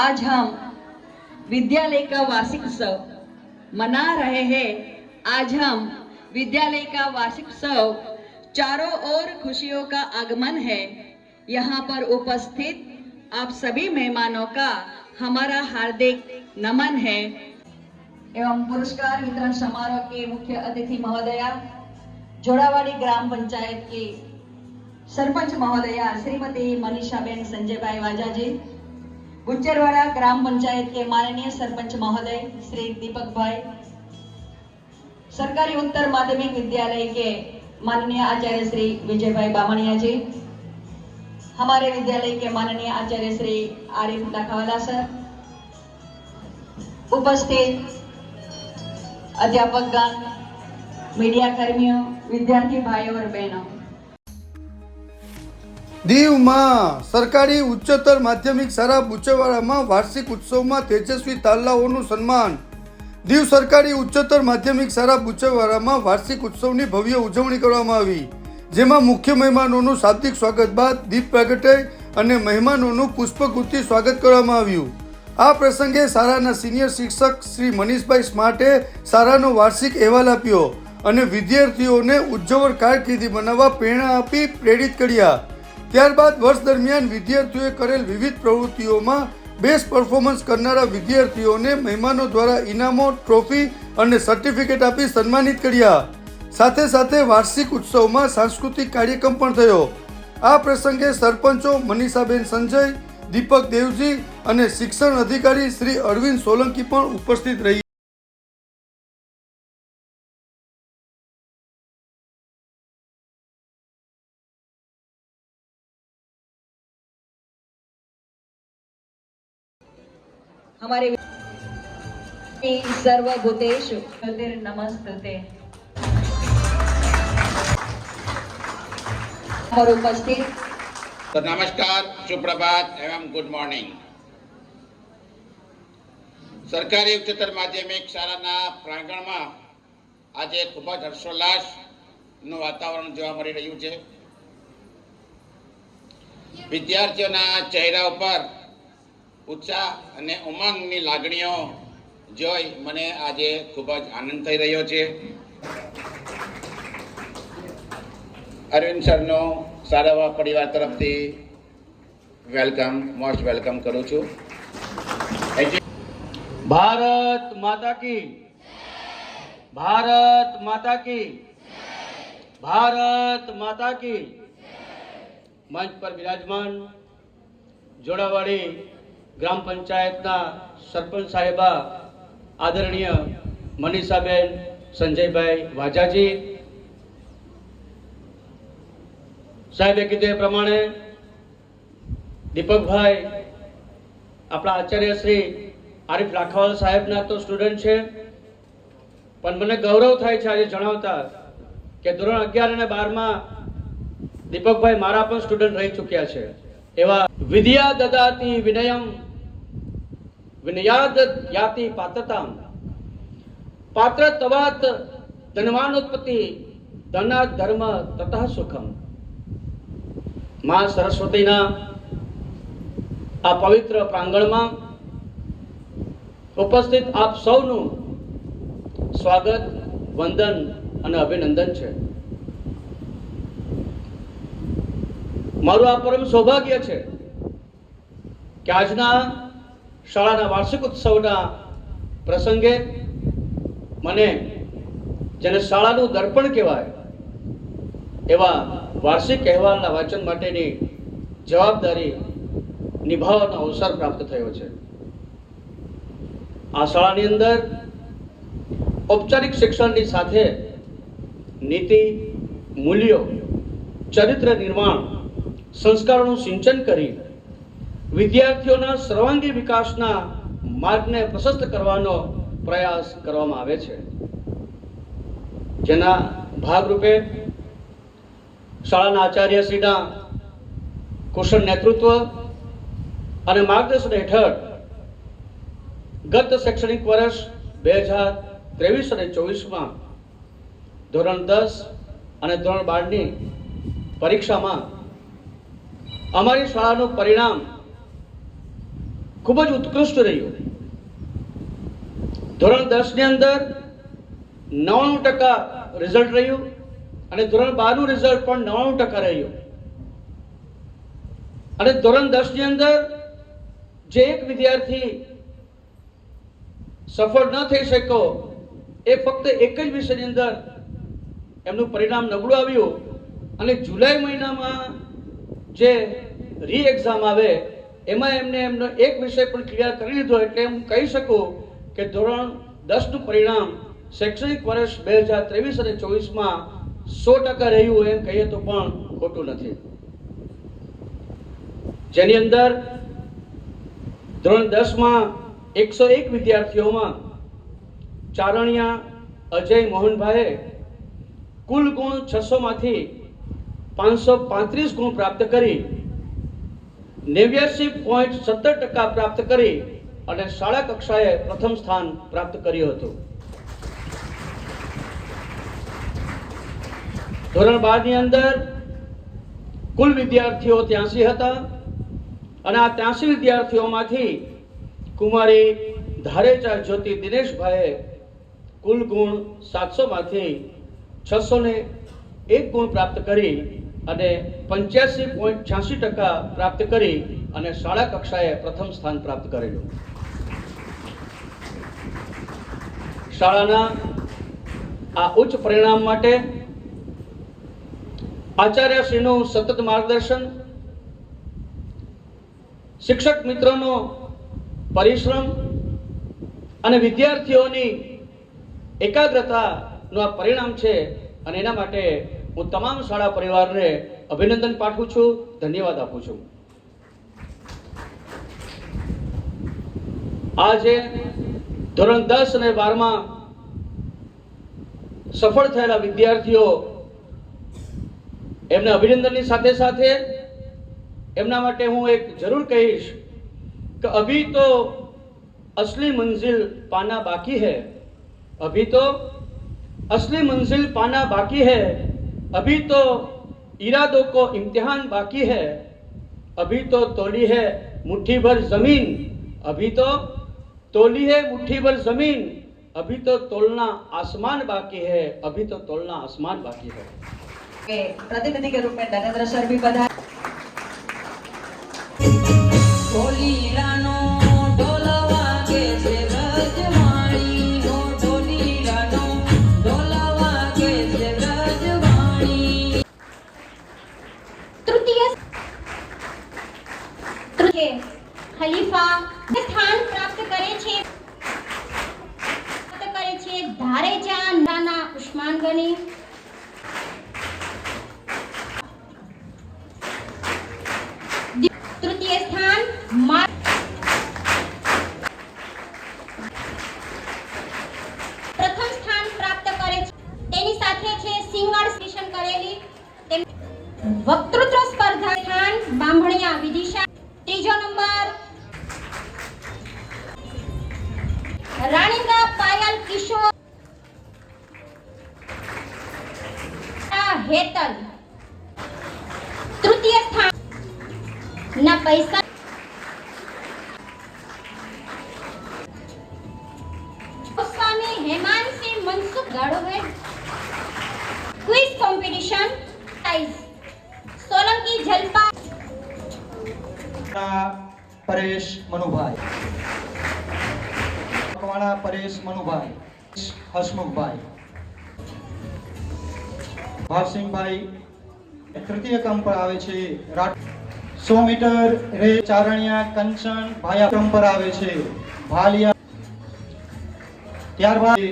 आज हम विद्यालय का वार्षिक उत्सव मना रहे हैं। आज हम विद्यालय का वार्षिक उत्सव चारों ओर खुशियों का आगमन है। यहाँ पर उपस्थित आप सभी मेहमानों का हमारा हार्दिक नमन है। एवं पुरस्कार वितरण समारोह के मुख्य अतिथि महोदया, जोड़ावाड़ी ग्राम पंचायत के सरपंच महोदया, श्रीमती मनीषा बेन संजय भाई वाजा जी गुच्चरवाडा ग्राम पंचायत के माननीय सरपंच महोदय श्री दीपक भाई सरकारी उत्तर माध्यमिक विद्यालय के माननीय आचार्य श्री विजय भाई बामणिया जी हमारे विद्यालय के माननीय आचार्य श्री आरिफ लखावाला सर उपस्थित अध्यापक गण मीडिया कर्मियों विद्यार्थी भाई और बहनों। દીવમાં સરકારી ઉચ્ચતર માધ્યમિક શાળા બુચેવાડામાં વાર્ષિક ઉત્સવમાં તેજસ્વી તાલાઓનું સન્માન. દીવ સરકારી ઉચ્ચતર માધ્યમિક શાળા બુચેવાડામાં વાર્ષિક ઉત્સવની ભવ્ય ઉજવણી કરવામાં આવી. જેમાં મુખ્ય મહેમાનોનું શાબ્દિક સ્વાગત બાદ દીપ પ્રાગટય અને મહેમાનોનું પુષ્પગુથથી સ્વાગત કરવામાં આવ્યું. આ પ્રસંગે શાળાના સિનિયર શિક્ષક શ્રી મનીષભાઈ સ્માર્ટે શાળાનો વાર્ષિક અહેવાલ આપ્યો અને વિદ્યાર્થીઓને ઉજ્જવળ કારકિર્દી બનાવવા પ્રેરણા આપી પ્રેરિત કર્યા. ત્યારબાદ વર્ષ દરમિયાન વિદ્યાર્થીઓએ કરેલ વિવિધ પ્રવૃત્તિઓમાં બેસ્ટ પરફોર્મન્સ કરનારા વિદ્યાર્થીઓને મહેમાનો દ્વારા ઇનામો ટ્રોફી અને સર્ટિફિકેટ આપી સન્માનિત કર્યા. સાથે સાથે વાર્ષિક ઉત્સવમાં સાંસ્કૃતિક કાર્યક્રમ પણ થયો. આ પ્રસંગે સરપંચો મનીષાબેન સંજય, દીપક દેવજી અને શિક્ષણ અધિકારી શ્રી અરવિંદ સોલંકી પણ ઉપસ્થિત રહી हमारे सर्वभूतेषु नमस्ते और उपस्थित તો નમસ્કાર સુપ્રભાત એવમ ગુડ મોર્નિંગ સરકારી ઉચ્ચતર માધ્યમિક શાળાના પ્રાંગણમાં આજે ખૂબ જ હર્ષોલ્લાસનું વાતાવરણ જોવા મળી રહ્યું છે વિદ્યાર્થીઓના ચહેરા ઉપર ઉત્સાહ અને ઉમંગની લાગણીઓ જોઈ મને આજે ખૂબ જ આનંદ થઈ રહ્યો છે. અરવિંદ સરનો સારાવા પરિવાર તરફથી વેલકમ, મોસ્ટ વેલકમ કરું છું. ભારત માતા કી ભારત માતા કી ભારત માતા કી મંચ પર બિરાજમાન, જોડાવાળી ગ્રામ પંચાયતના સરપંચ સાહેબા આદરણીય મનીષાબેન, સંજયભાઈ વાજાજી. સાહેબે કીધું એ પ્રમાણે દીપકભાઈ, આપણા આચાર્ય શ્રી આરિફ લાખાવાલ સાહેબના તો સ્ટુડન્ટ છે. પણ મને ગૌરવ થાય છે આજે જણાવતા કે ધોરણ અગિયાર અને બારમાં દીપકભાઈ મારા પણ સ્ટુડન્ટ રહી ચૂક્યા છે. એવા વિદ્યા દદાતી વિનયમ વિનયાદ યાતિ પાત્રતા પાત્ર તવાત ધનવાનોત્પત્તિ ધના ધર્મ તતઃ સુખમ. માં સરસ્વતીના આ પવિત્ર પ્રાંગણમાં ઉપસ્થિત આપ સૌનું સ્વાગત, વંદન અને અભિનંદન છે. મારું આ પરમ સૌભાગ્ય છે કે આજના શાળાના વાર્ષિક ઉત્સવના પ્રસંગે મને જેને શાળાનું દર્પણ કહેવાય, એવા વાર્ષિક અહેવાલના વાંચન માટેની જવાબદારી નિભાવવાનો અવસર પ્રાપ્ત થયો છે. આ શાળાની અંદર ઔપચારિક શિક્ષણની સાથે નીતિ, મૂલ્યો, ચરિત્ર નિર્માણ, સંસ્કારોનું સિંચન કરી વિદ્યાર્થીઓના સર્વાંગી વિકાસના માર્ગને પ્રશસ્ત કરવાનો પ્રયાસ કરવામાં આવે છે. જેના ભાગરૂપે શાળાના આચાર્યશ્રીના કુશળ નેતૃત્વ અને માર્ગદર્શન હેઠળ ગત શૈક્ષણિક વર્ષ બે હજાર ત્રેવીસ અને ચોવીસમાં ધોરણ દસ અને ધોરણ બારની પરીક્ષામાં અમારી શાળાનું પરિણામ ખૂબ જ ઉત્કૃષ્ટ રહ્યું. ધોરણ દસની અંદર નવ્વાણું ટકા રિઝલ્ટ રહ્યું અને ધોરણ બારનું રિઝલ્ટ પણ નવાણું ટકા રહ્યું. અને ધોરણ દસની અંદર જે એક વિદ્યાર્થી સફળ ન થઈ શક્યો, એ ફક્ત એક જ વિષયની અંદર એમનું પરિણામ નબળું આવ્યું અને જુલાઈ મહિનામાં જે રી એક્ઝામ આવે એમાં એમને એમનો એક વિષય પણ ક્લિયર કરી લીધો એટલે હું કહી શકું કે ધોરણ દસનું પરિણામ શૈક્ષણિક વર્ષ બે હજાર ત્રેવીસ અને ચોવીસમાં સો ટકા રહ્યું એમ કહીએ તો પણ ખોટું નથી. જેની અંદર ધોરણ દસમાં એકસો એક વિદ્યાર્થીઓમાં ચારણિયા અજય મોહનભાઈએ કુલ ગુણ છસોમાંથી પાંચસો પાંત્રીસ ગુણ પ્રાપ્ત કરી નેવ્યાસી પોઈન્ટ સત્તર ટકા પ્રાપ્ત કરી અને શાળા કક્ષાએ પ્રથમ સ્થાન પ્રાપ્ત કર્યું હતું. ધોરણ બારની અંદર કુલ વિદ્યાર્થીઓ ત્યાંસી હતા અને આ ત્યાંસી વિદ્યાર્થીઓમાંથી કુમારી ધારેચા જ્યોતિ દિનેશભાઈએ કુલ ગુણ સાતસોમાંથી છસો ને એક ગુણ પ્રાપ્ત કરી અને પંચ્યાસી પોઈન્ટ છ્યાસી ટકા પ્રાપ્ત કરી અને શાળા કક્ષાએ પ્રથમ સ્થાન પ્રાપ્ત કરેલું. શાળાના આ ઉચ્ચ પરિણામ માટે આચાર્યશ્રીનું સતત માર્ગદર્શન, શિક્ષક મિત્રોનો પરિશ્રમ અને વિદ્યાર્થીઓની એકાગ્રતાનું આ પરિણામ છે અને એના માટે હું તમામ શાળા પરિવારને અભિનંદન પાઠવું છું, ધન્યવાદ આપું છું. આજે ધોરણ દસ અને બારમાં સફળ થયેલા વિદ્યાર્થીઓ એમને અભિનંદનની સાથે સાથે એમના માટે હું એક જરૂર કહીશ કે અભી તો અસલી મંઝિલ પાના બાકી હૈ, અભી તો અસલી મંઝિલ પાના બાકી હૈ अभी तो इरादों को इम्तिहान बाकी है अभी तो तोली है मुट्ठी भर ज़मीन अभी तो तोली है मुट्ठी भर ज़मीन अभी तो तोलना आसमान बाकी है अभी तो तोलना आसमान बाकी है। प्रतिनिधि के रूप में धनेन्द्र सर भी पधारे ખલીફા સ્થાન પ્રાપ્ત કરે છે. પ્રાપ્ત કરે છે ધારેજા નાના ઉસ્માન ગની તૃતીય સ્થાન હેતલ. તૃતીય સ્થાન. ના, પૈસા. સ્વામી હેમાનસિંહ મનસુખ ગાડોવે ક્વિઝ કોમ્પિટિશન સાઈઝ સોલંકી જલપા. પરેશ મનુભાઈ. પરેશ મનુભાઈ. હસમુખભાઈ ભાવસિંહભાઈ તૃતીય ક્રમ પર આવે છે. સો મીટર રે ચારણિયા કંચન ભાયા ક્રમ પર આવે છે. ભાલિયા ત્યારબાદ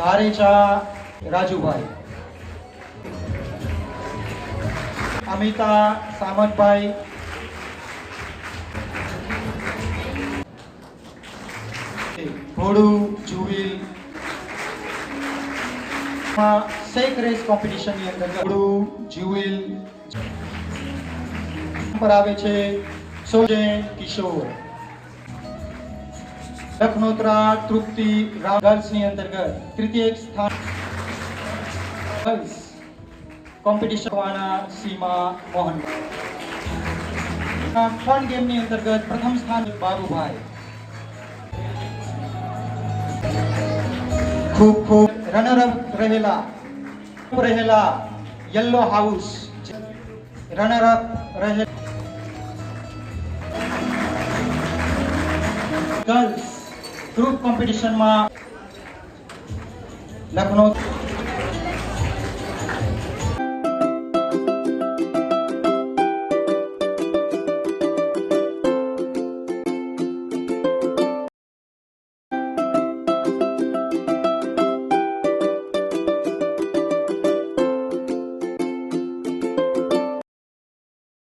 ધારેચા રાજુભાઈ. અમિતા સામતભાઈ. ઘોડું જુવિલ માં રેસ કોમ્પિટિશનની અંદર ઘોડું જુવિલ પર આવે છે સોજે કિશોર. લખનોત્રા તૃપ્તિ ગર્લ્સની અંતર્ગત તૃતીય સ્થાન કોમ્પિટિશન વાળા સીમા મોહન. ફન ગેમની અંતર્ગત પ્રથમ સ્થાન બાબુભાઈ ખૂબ ખૂબ રનરઅપ રહેલા રહેલા યલો હાઉસ. રનરઅપ રહેલા ગર્લ્સ ગ્રુપ કોમ્પિટિશનમાં લખનૌ